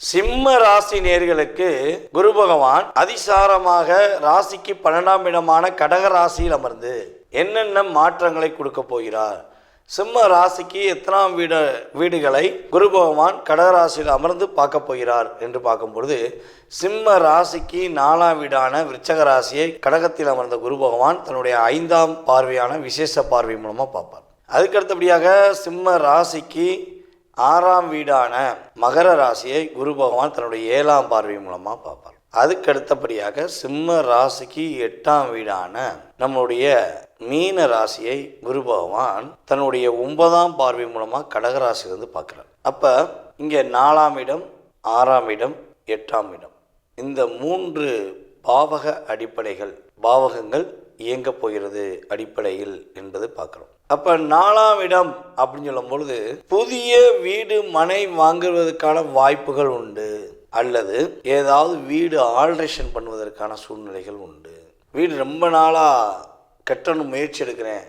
சிம்ம ராசி நேர்களுக்கு குரு பகவான் அதிசாரமாக ராசிக்கு பன்னெண்டாம் இடமான கடக ராசியில் அமர்ந்து என்னென்ன மாற்றங்களை கொடுக்க போகிறார்? சிம்ம ராசிக்கு எத்தனாம் வீடு வீடுகளை குரு பகவான் கடகராசியில் அமர்ந்து பார்க்க போகிறார் என்று பார்க்கும்பொழுது சிம்ம ராசிக்கு நாலாம் வீடான விருச்சக ராசியை கடகத்தில் அமர்ந்த குரு பகவான் தன்னுடைய ஐந்தாம் பார்வையான விசேஷ பார்வை மூலமாக பார்ப்பார். அதுக்கடுத்தபடியாக சிம்ம ராசிக்கு ஆறாம் வீடான மகர ராசியை குரு பகவான் தன்னுடைய ஏழாம் பார்வை மூலமாக பார்ப்பார். அதுக்கு அடுத்தபடியாக சிம்ம ராசிக்கு எட்டாம் வீடான நம்முடைய மீன ராசியை குரு பகவான் தன்னுடைய ஒன்பதாம் பார்வை மூலமாக கடகராசியிலிருந்து பார்க்குறார். அப்போ இங்கே நாலாம் இடம் ஆறாம் இடம் எட்டாம் இடம். இந்த மூன்று பாவக அடிப்படைகள் பாவகங்கள் இயங்கப் போகிறது அடிப்படையில் என்பது பார்க்குறோம். அப்போ நாலாம் இடம் அப்படின்னு சொல்லும் பொழுது புதிய வீடு மனை வாங்குவதற்கான வாய்ப்புகள் உண்டு. அல்லது ஏதாவது வீடு ஆல்ட்ரேஷன் பண்ணுவதற்கான சூழ்நிலைகள் உண்டு. வீடு ரொம்ப நாளாக கட்டணும் முயற்சி எடுக்கிறேன்.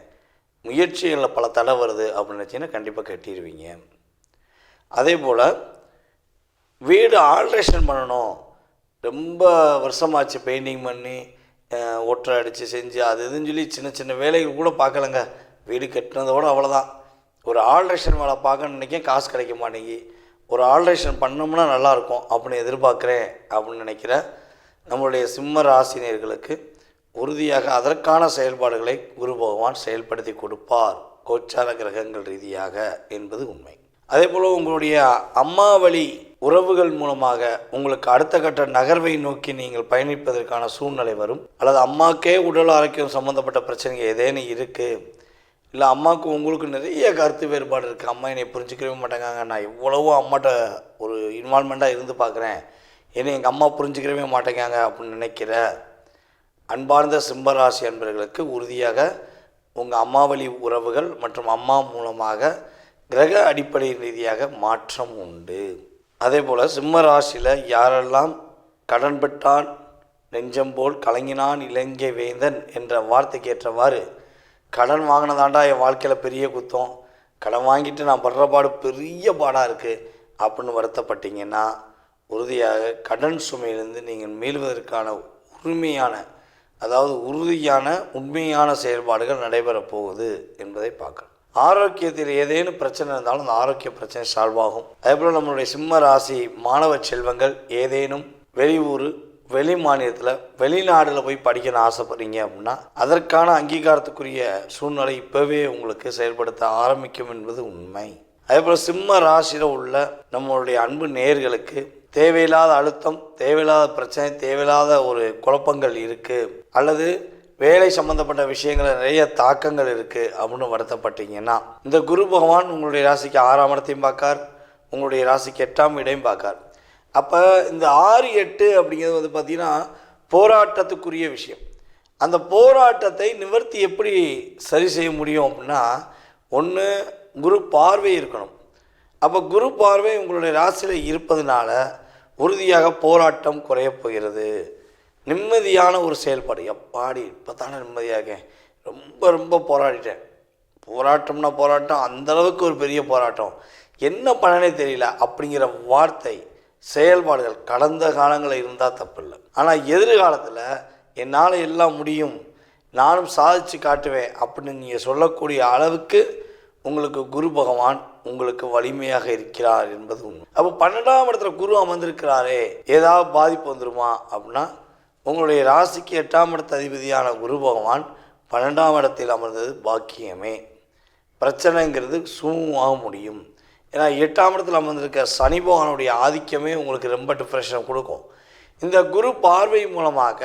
முயற்சிகளில் பல தடை வருது அப்படின்னு நினச்சிங்கன்னா கண்டிப்பாக கட்டிடுவீங்க அதே போல் வீடு ஆல்ட்ரேஷன் பண்ணணும். ரொம்ப வருஷமாச்சு பெயிண்டிங் பண்ணி ஒற்றை அடித்து செஞ்சு அது இதுன்னு சொல்லி சின்ன சின்ன வேலைகள் கூட பார்க்கலங்க. வீடு கட்டினதோட அவ்வளோதான் ஒரு ஆல்ட்ரேஷன் வேலை பார்க்க நினைக்க காசு கிடைக்க மாட்டேங்கி ஒரு ஆல்ட்ரேஷன் பண்ணோம்னா நல்லாயிருக்கும். அப்படின்னு எதிர்பார்க்குறேன் அப்படின்னு நினைக்கிற நம்மளுடைய சிம்ம ராசினியர்களுக்கு உறுதியாக அதற்கான செயல்பாடுகளை குரு பகவான் செயல்படுத்தி கொடுப்பார். கோச்சார கிரகங்கள் ரீதியாக என்பது உண்மை. அதே போல் உங்களுடைய அம்மா வழி உறவுகள் மூலமாக உங்களுக்கு அடுத்த கட்ட நகர்வை நோக்கி நீங்கள் பயணிப்பதற்கான சூழ்நிலை வரும். அல்லது அம்மாக்கே உடல் ஆரோக்கியம் சம்மந்தப்பட்ட பிரச்சனைகள் ஏதேனும் இருக்குது இல்லை அம்மாவுக்கு உங்களுக்கு நிறைய கருத்து வேறுபாடு இருக்குது அம்மா என்னை புரிஞ்சுக்கவே மாட்டேங்காங்க நான் இவ்வளவோ அம்மாட்ட ஒரு இன்வால்மெண்ட்டாக இருந்து பார்க்குறேன். என்னை எங்கள் அம்மா புரிஞ்சுக்கவே மாட்டேங்காங்க அப்படின்னு நினைக்கிற அன்பார்ந்த சிம்மராசி அன்பர்களுக்கு உறுதியாக உங்கள் அம்மாவளி உறவுகள் மற்றும் அம்மா மூலமாக கிரக அடிப்படை ரீதியாக மாற்றம் உண்டு. அதே போல் சிம்ம ராசியில் யாரெல்லாம் கடன் பெற்றான் நெஞ்சம் போல் கலங்கினான் இலங்கை வேந்தன் என்ற வார்த்தைக்கு ஏற்றவாறு கடன் வாங்கினதாண்டா என் வாழ்க்கையில் பெரிய குத்தம் கடன் வாங்கிட்டு நான் படுற பாடு பெரிய பாடாக இருக்குது அப்படின்னு வருத்தப்பட்டீங்கன்னா உறுதியாக கடன் சுமையிலிருந்து நீங்கள் மீள்வதற்கான உரிமையான அதாவது உறுதியான உண்மையான செயல்பாடுகள் நடைபெறப் போகுது என்பதை பார்க்கலாம். ஆரோக்கியத்தில் ஏதேனும் பிரச்சனை இருந்தாலும் அந்த ஆரோக்கிய பிரச்சனை சால்வ் ஆகும். அதேபோல் நம்மளுடைய சிம்ம ராசி மாணவ செல்வங்கள் ஏதேனும் வெளியூர் வெளி மாநிலத்தில் வெளிநாடில் போய் படிக்கணும்னு ஆசைப்படுறீங்க அப்படின்னா அதற்கான அங்கீகாரத்துக்குரிய சூழ்நிலை இப்போவே உங்களுக்கு செயல்படுத்த ஆரம்பிக்கும் என்பது உண்மை. அதேபோல் சிம்ம ராசியில் உள்ள நம்மளுடைய அன்பு நேர்களுக்கு தேவையில்லாத அழுத்தம் தேவையில்லாத பிரச்சனை தேவையில்லாத ஒரு குழப்பங்கள் இருக்குது அல்லது வேலை சம்மந்தப்பட்ட விஷயங்கள் நிறைய தாக்கங்கள் இருக்குது அப்படின்னு வருத்தப்பட்டீங்கன்னா இந்த குரு பகவான் உங்களுடைய ராசிக்கு ஆறாம் இடத்தையும் பார்க்கார் உங்களுடைய ராசிக்கு எட்டாம் இடையும் பார்க்கார். அப்போ இந்த ஆறு எட்டு அப்படிங்கிறது வந்து பார்த்திங்கன்னா போராட்டத்துக்குரிய விஷயம். அந்த போராட்டத்தை நிவர்த்தி எப்படி சரி செய்ய முடியும் அப்படின்னா ஒன்று குரு பார்வை இருக்கணும். அப்போ குரு பார்வை உங்களுடைய ராசியில் இருப்பதனால உறுதியாக போராட்டம் குறையப் போகிறது. நிம்மதியான ஒரு செயல்பாடு. எப்பாடி இப்போ தானே நிம்மதியாக ரொம்ப ரொம்ப போராடிட்டேன். போராட்டம்னா போராட்டம் அந்தளவுக்கு ஒரு பெரிய போராட்டம். என்ன பண்ணனே தெரியல. அப்படிங்கிற வார்த்தை செயல்பாடுகள் கடந்த காலங்களில் இருந்தால் தப்பில்லை ஆனால் எதிர்காலத்தில் என்னால் எல்லாம் முடியும். நானும் சாதிச்சு காட்டுவேன் அப்படின்னு நீங்கள் சொல்லக்கூடிய அளவுக்கு உங்களுக்கு குரு பகவான் உங்களுக்கு வலிமையாக இருக்கிறார் என்பது உண்மை. அப்போ பன்னெண்டாம் இடத்துல குரு அமர்ந்திருக்கிறாரே. ஏதாவது பாதிப்பு வந்துருமா அப்படின்னா உங்களுடைய ராசிக்கு எட்டாம் இடத்து அதிபதியான குரு பகவான் பன்னெண்டாம் இடத்தில் அமர்ந்தது பாக்கியமே. பிரச்சனைங்கிறது சுமூகமாக முடியும். ஏன்னா எட்டாம் இடத்துல அமர்ந்திருக்க சனி பகவானுடைய ஆதிக்கமே உங்களுக்கு ரொம்ப டிப்ரெஷனை கொடுக்கும். இந்த குரு பார்வை மூலமாக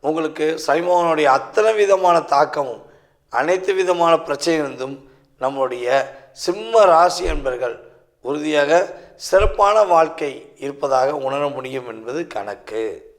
உங்களுக்கு சனி பகவானுடைய அத்தனை விதமான தாக்கமும் அனைத்து விதமான பிரச்சனையிலிருந்தும் நம்முடைய சிம்ம ராசி என்பர்கள் உறுதியாக சிறப்பான வாழ்க்கை இருப்பதாக உணர முடியும் என்பது கணக்கு.